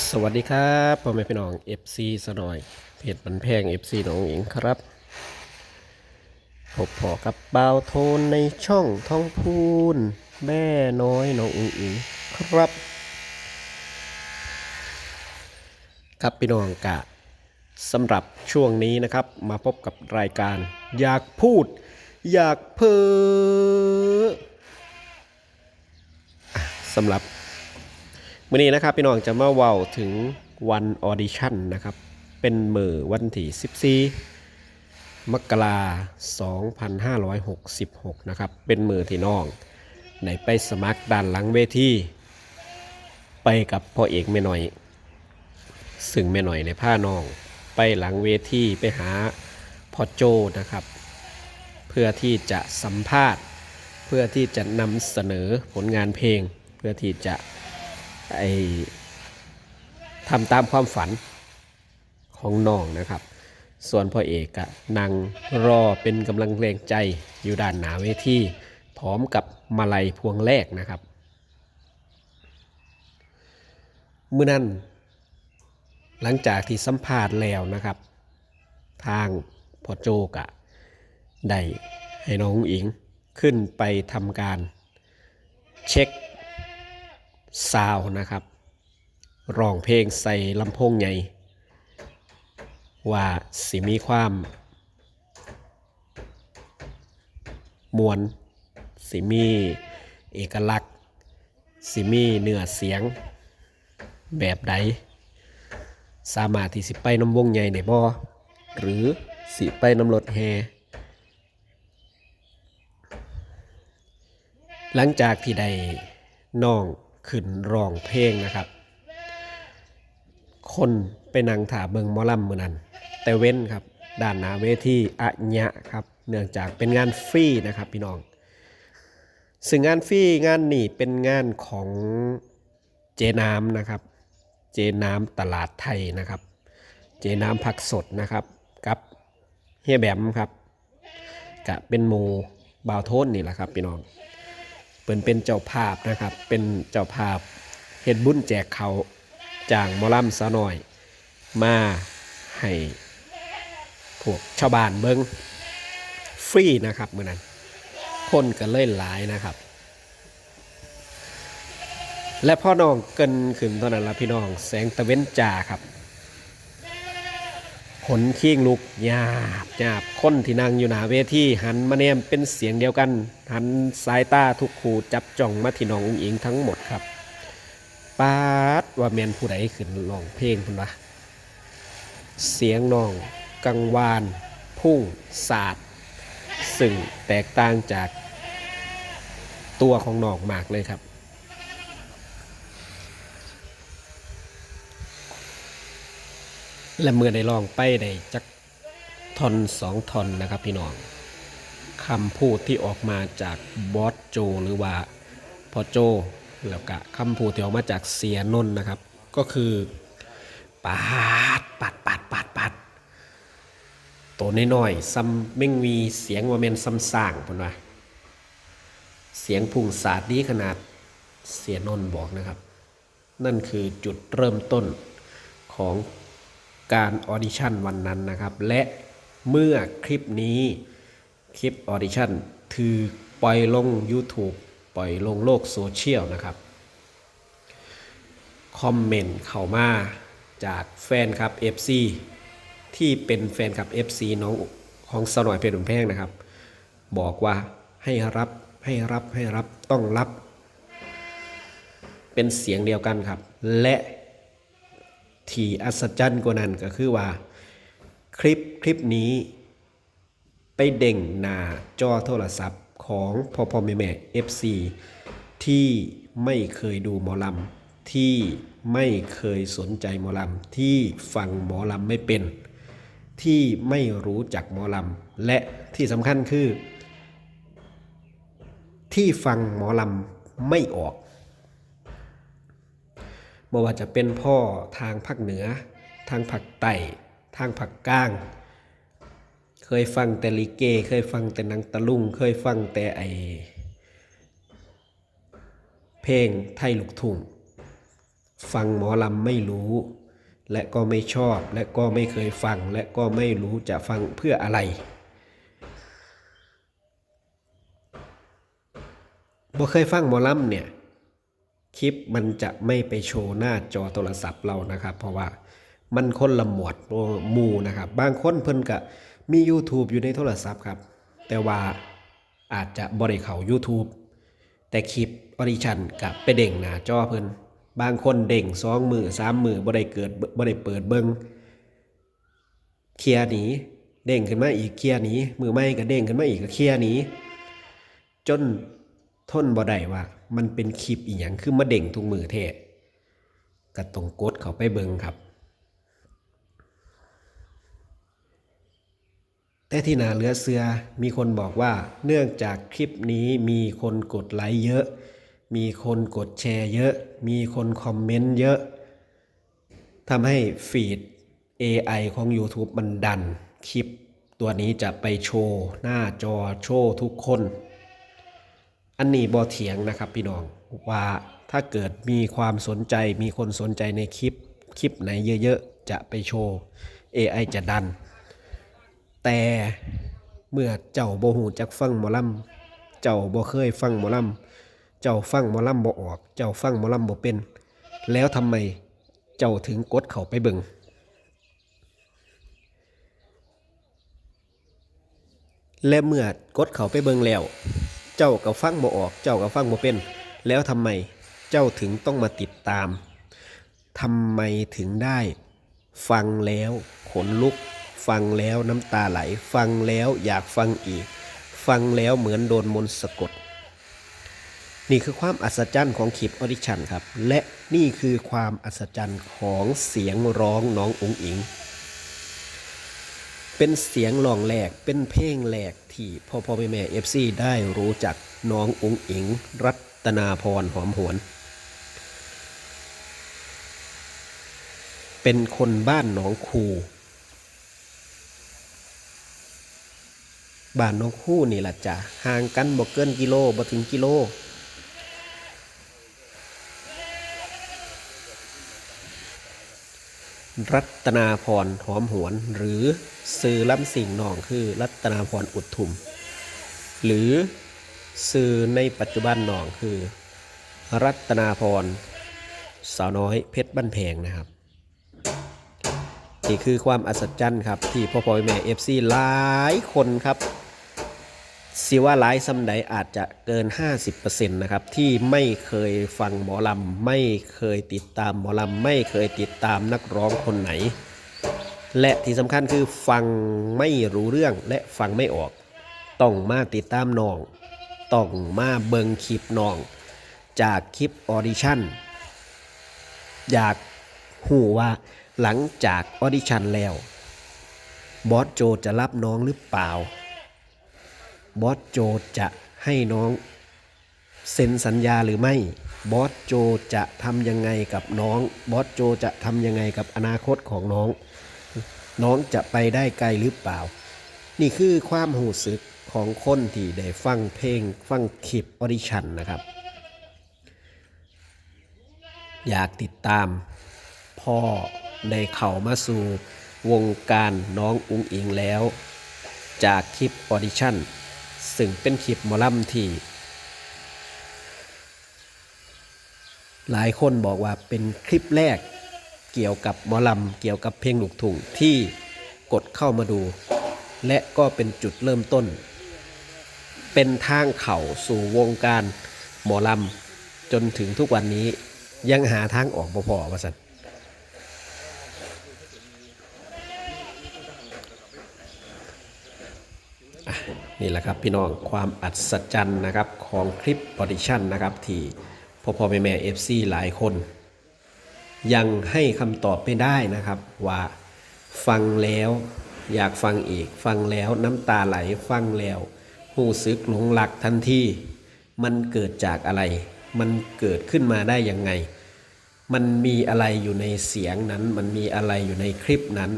สวัสดีครับพ่อแม่พี่น้อง FC สนอยเพจบันแพง FC น้องหญิงครับพบพอกับเบาวโทนในช่องท้องพูนแม่น้อยน้องอุ๋งอิงครับ ครับพี่น้องกะสำหรับช่วงนี้นะครับ มาพบกับรายการ อยากพูด อยากเพ้อสำหรับ วันนี้นะครับพี่น้องจะมาเว้าถึงวันออดิชั่นนะครับ เป็นมือวันที่14มกรา2566 นะครับ เป็นมือที่น้องในไปสมัครด้านหลังเวทีไปกับพ่อเอกแม่หน่อย ซึ่งแม่หน่อยในผ้าน้อง ไปหลังเวทีไปหาพ่อโจนะครับ เพื่อที่จะสัมภาษณ์ เพื่อที่จะนำเสนอผลงานเพลง เพื่อที่จะ ไอทำตามความฝันของน้องนะครับ ส่วนพ่อเอกอะนั่งรอเป็นกำลังแรงใจอยู่ด้านหนาเวทีพร้อมกับมาลัยพวงแรกนะครับเมื่อนั้นหลังจากที่สัมภาษณ์แล้วนะครับ ทางพ่อโจกะได้ให้น้องอิงขึ้นไปทำการเช็ค ซาวนะครับร้องเพลงใส่ลำโพงใหญ่ว่าสิมีความมวลสิมีเอกลักษณ์ สิมีเนื้อเสียงแบบใด สามารถที่สิไปน้ำวงใหญ่ในบ่หรือสิไปน้ำรถแฮหลังจากที่ได้น้อง ขึ้นร้องเพลงนะครับ คนไปนั่งถาเบิงมอลำมือนั้น แต่เว้นครับด้านหน้าเวทีอะญะครับ เนื่องจากเป็นงานฟรีนะครับพี่น้อง ซึ่งงานฟรีงานนี้เป็นงานของเจน้ำนะครับ เจน้ำตลาดไทยนะครับ เจน้ำผักสดนะครับกับเฮียแบมครับกะเป็นหมูบาวโทนนี่แหละครับพี่น้อง เปิ่นเป็นเจ้าภาพนะครับ เป็นเจ้าภาพเฮ็ดบุญแจกเขาจางมอลำสาวน้อย มาให้พวกชาวบ้านเบิงฟรีนะครับเมื้อนั้น คนก็เล่นหลายนะครับ และพ่อน้องเกินขึ้นตอนนั้นละพี่น้องแสงตะเว้นจ่าครับ ขนเคียงลุกหยาบหยาบคนที่นั่งอยู่หน้าเวทีหันมาเนมเป็นเสียงเดียวกัน หันสายตาทุกคู่จับจ้องมาที่น้องอุ๋งอิงทั้งหมดครับปาดว่าแมนผู้ใดขึ้นร้องเพลงพุ่นวะเสียงน้องกังวาน พุ่งสาดซึ่งแตกต่างจากตัวของน้องมากเลยครับ และเมื่อได้ลองไปได้จักทอนสองทอนนะครับพี่น้องคำพูดที่ออกมาจากบอสโจ หรือว่าพอโจแล้วก็คำพูดที่ออกมาจากเสียนนนะครับ ก็คือปาดปัดปัดปัดปัดตัวน้อยๆซ้ำเม่มีเสียงว่าเมนซ้ำสร้างพุ่นว่าเสียงพุ่งสาดดีขนาดเสียนนบอกนะครับ นั่นคือจุดเริ่มต้นของ การออดิชั่นวันนั้นนะครับ และเมื่อคลิปนี้คลิปออดิชั่นถือปล่อยลง YouTube ปล่อยลงโลกโซเชียลนะครับ คอมเมนต์เข้ามาจากแฟนคลับ FC ที่เป็นแฟนคลับ FC น้องของสนอยเพชรหนุ่มแพงนะครับ บอกว่าให้รับให้รับให้รับต้องรับ เป็นเสียงเดียวกันครับ และ ที่อัศจรรย์กว่านั้นก็คือว่า คลิปคลิปนี้ ไปเด่งหน้าจอโทรศัพท์ของพ่อพ่อแม่แม่ FC ที่ไม่เคยดูหมอลำที่ไม่เคยสนใจหมอลำที่ฟังหมอลำไม่เป็น ที่ไม่รู้จักหมอลำและที่สำคัญคือ ที่ฟังหมอลำไม่ออก บ่ว่าจะเป็นพ่อทางภาคเหนือ ทางภาคใต้ทางภาคกลาง เคยฟังแต่ลิเก เคยฟังแต่นังตะลุง เคยฟังแต่ไอเพลงไทยลูกทุ่งฟังหมอลำไม่รู้ และก็ไม่ชอบและก็ไม่เคยฟังและก็ไม่รู้จะฟังเพื่ออะไรบ่เคยฟังหมอลำเนี่ย คลิปมันจะไม่ไปโชว์หน้าจอโทรศัพท์เรานะครับ เพราะว่ามันคนละหมวดหมู่นะครับ บางคนเพิ่นก็มี YouTube อยู่ในโทรศัพท์ครับ แต่ว่าอาจจะบ่ได้เขา YouTube แต่คลิปออดิชันกับไปเด้งหน้าจอเพิ่นบางคนเด้งสองมือสามมือบ่ได้เกิดบ่ได้เปิดเบิงเคลียร์หนีเด้งขึ้นมาอีกเคลียร์หนีมือไม่ก็เด้งขึ้นมาอีกก็เคลียร์หนีจนทนบ่ได้ว่า มันเป็นคลิปอีหยังคือมาเด้งทุกมือแท้ก็ต้องกดเขาไปเบิงครับ แต่ที่นาเหลือเสือมีคนบอกว่า เนื่องจากคลิปนี้มีคนกดไลค์เยอะ มีคนกดแชร์เยอะ มีคนคอมเมนต์เยอะทำให้ฟีด AI ของ YouTube มันดันคลิปตัวนี้จะไปโชว์ หน้าจอโชว์ทุกคน อันนี้บอเถียงนะครับพี่น้องว่าถ้าเกิดมีความสนใจมีคนสนใจในคลิปคลิปไหนเยอะๆ จะไปโชว์ AI จะดัน แต่เมื่อเจ้าบ่หูจักฟังหมอลำเจ้าบ่เคยฟังหมอลำเจ้าฟังหมอลำบ่ออก เจ้าฟังหมอลำบ่เป็น แล้วทำไมเจ้าถึงกดเขาไปเบิงและเมื่อกดเขาไปเบิงแล้ว เจ้าก็ฟังบ่ออก เจ้าก็ฟังบ่เป็น แล้วทำไมเจ้าถึงต้องมาติดตามทำไมถึงได้ ฟังแล้วขนลุก ฟังแล้วน้ำตาไหล ฟังแล้วอยากฟังอีก ฟังแล้วเหมือนโดนมนต์สะกด นี่คือความอัศจรรย์ของคลิปออดิชันครับ และนี่คือความอัศจรรย์ของเสียงร้องน้องอุ๋งอิง เป็นเสียงร้องแรกเป็นเพลงแรกที่พ่อพ่อแม่แม่เอฟซีได้รู้จักน้องอุ๋งอิง รัตนาพรหอมหวน เป็นคนบ้านหนองคูบ้านหนองคู่นี่แหละจ้ะห่างกันบ่เกินกิโลบ่ถึงกิโล รัตนาพรหอมหวน หรือซื้อล้ำสิ่งนองคือรัตนาพรอุดทุม หรือซื้อในปัจจุบันนองคือ รัตนาพรสาวน้อยเพชรบ้านแพงนะครับนี่คือความอัศจรรย์ครับ ที่พ่อพ่อแม่เอฟซีหลายคนครับ สิว่าหลายสำใดอาจจะเกิน 50%นะครับที่ไม่เคยฟังหมอลำไม่เคยติดตามหมอลำไม่เคยติดตามนักร้องคนไหน และที่สำคัญคือฟังไม่รู้เรื่องและฟังไม่ออก ต้องมาติดตามน้อง ต้องมาเบิงคลิปน้อง จากคลิปออดิชั่นอยากหูว่าหลังจากออดิชั่นแล้ว บอสโจจะรับน้องหรือเปล่า บอสโจจะให้น้องเซ็นสัญญาหรือไม่ บอสโจจะทำยังไงกับน้อง บอสโจจะทำยังไงกับอนาคตของน้อง น้องจะไปได้ไกลหรือเปล่า นี่คือความหูสึกของคนที่ได้ฟังเพลงฟังคลิปออดิชั่นนะครับ อยากติดตามพ่อได้เข้ามาสู่วงการน้องอุ้งอิงแล้ว จากคลิปออดิชั่น ซึ่งเป็นคลิปหมอลำที่ หลายคนบอกว่าเป็นคลิปแรกเกี่ยวกับหมอลำเกี่ยวกับเพลงลูกทุ่งที่กดเข้ามาดู และก็เป็นจุดเริ่มต้น เป็นทางเข่าสู่วงการหมอลำจนถึงทุกวันนี้ยังหาทางออกบ่พอว่าสัน นี่แหละครับพี่น้องความอัศจรรย์นะครับของคลิปออดิชั่นนะครับที่พ่อพ่อแม่แม่เอฟซีหลายคน ยังให้คำตอบไม่ได้นะครับว่าฟังแล้วอยากฟังอีก ฟังแล้วน้ำตาไหลฟังแล้วหูซึกหลงหลักทันทีมันเกิดจากอะไร มันเกิดขึ้นมาได้ยังไง มันมีอะไรอยู่ในเสียงนั้น มันมีอะไรอยู่ในคลิปนั้น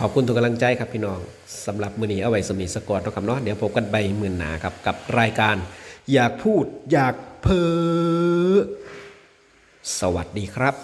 ขอบคุณทุกกำลังใจครับพี่น้องสำหรับมือนีเอาไว้สมีสกอร์นะครับเนาะเดี๋ยวพบกันใบมื่นหนาครับกับรายการ อยากพูดอยากเพอสวัสดีครับ